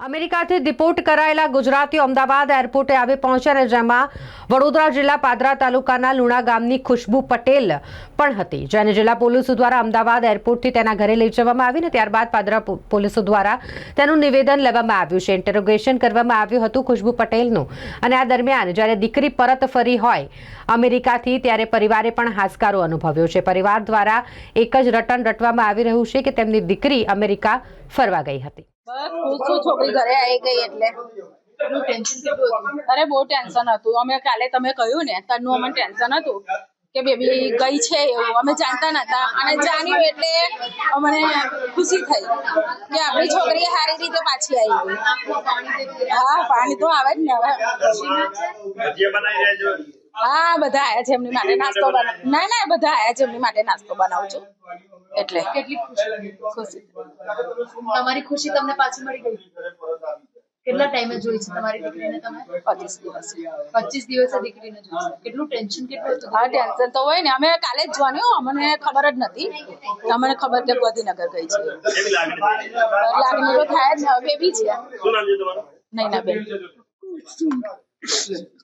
અમેરિકાથી ડિપોર્ટ કરાયેલા ગુજરાતીઓ અમદાવાદ એરપોર્ટે આવી પહોંચ્યા જેમાં વડોદરા જિલ્લા પાદરા તાલુકાના લુણા ગામની ખુશ્બુ પટેલ પણ હતી, જેને જિલ્લા પોલીસો દ્વારા અમદાવાદ એરપોર્ટથી તેના ઘરે લઈ જવામાં આવી અને ત્યારબાદ પાદરા પોલીસો દ્વારા તેનું નિવેદન લેવામાં આવ્યું છે. ઇન્ટરોગેશન કરવામાં આવ્યું હતું ખુશ્બુ પટેલનું અને આ દરમિયાન જ્યારે દીકરી પરત ફરી હોય અમેરિકાથી ત્યારે પરિવારે પણ હાશકારો અનુભવ્યો છે. પરિવાર દ્વારા એક જ રટન રટવામાં આવી રહ્યું છે કે તેમની દીકરી અમેરિકા ફરવા ગઈ હતી. ખુશ છું છોકરી ઘરે આવી ગઈ એટલે. અરે બહુ ટેન્શન હતું. અમે કાલે તમે કહ્યું ને ત્યારનું અમને ટેન્શન હતું કે બેબી ગઈ છે એવું. અમે જાણતા નતા. અને જાણ્યું એટલે અમને ખુશી થઈ કે આપણી છોકરી સારી રીતે પાછી આવી ગઈ. હા પાણી તો આવે જ ને હવે. હા બધા આયા છે એમની માટે નાસ્તો બનાવ? ના ના બધા આયા છે એમની માટે નાસ્તો બનાવું છું. એટલે કેટલી ખુશી? ખુશી. તમારી ખુશી તમને પાછી મળી ગઈ? કેટલા ટાઈમે જોઈ છે તમારી દીકરીને તમે? પચીસ દિવસ. પચીસ દિવસે દીકરીને જોઈ છે. કેટલું ટેન્શન કેટલું હતું? હા ટેન્શન તો હોય ને. અમે કાલે જ જોવાનું અમને ખબર જ નથી. અમને ખબર કે ગોધીનગર ગઈ છે. લાગણી? તો થાય જ ને. બેબી છે. નહીં નૈના બેન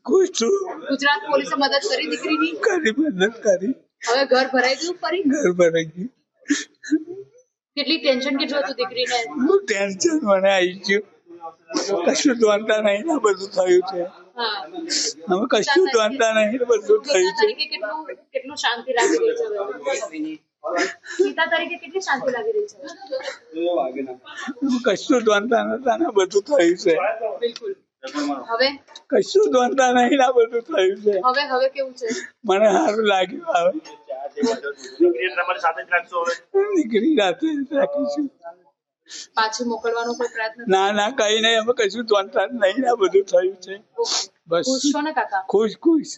ખુશ છું. ગુજરાત પોલીસે મદદ કરી દીકરીની? કરી મદદ કરી. હવે ઘર ભરાઈ ગયું ફરી? ઘર ભરાઈ ગયું. કેટલી ટેન્શન કેટલું હતું દીકરીને? બહુ ટેન્શન મને આવી ગયું. કશું દ્વારતા નહીં ને બધું થયું છે. હવે કશું દ્વારતા નહીં ને બધું થયું છે. કેટલું કેટલું શાંતિ લાગી રહી છે પિતા તરીકે કેટલી શાંતિ લાગી રહી છે? કશું દ્વારતા નતા ને બધું થયું છે. બિલકુલ. હવે? કશું દ્વારતા નહીં ને બધું થયું છે. હવે હવે કેવું છે? મને સારું લાગ્યું હવે? દીકરી રાતે રાખીશું. પાછી મોકલવાનો કોઈ પ્રયત્ન ના ના કઈ નહીં હવે કશું દ્વારતા નહીં ને બધું થયું છે. બસ. ખુશ છો ને કાકા? ખુશ ખુશ.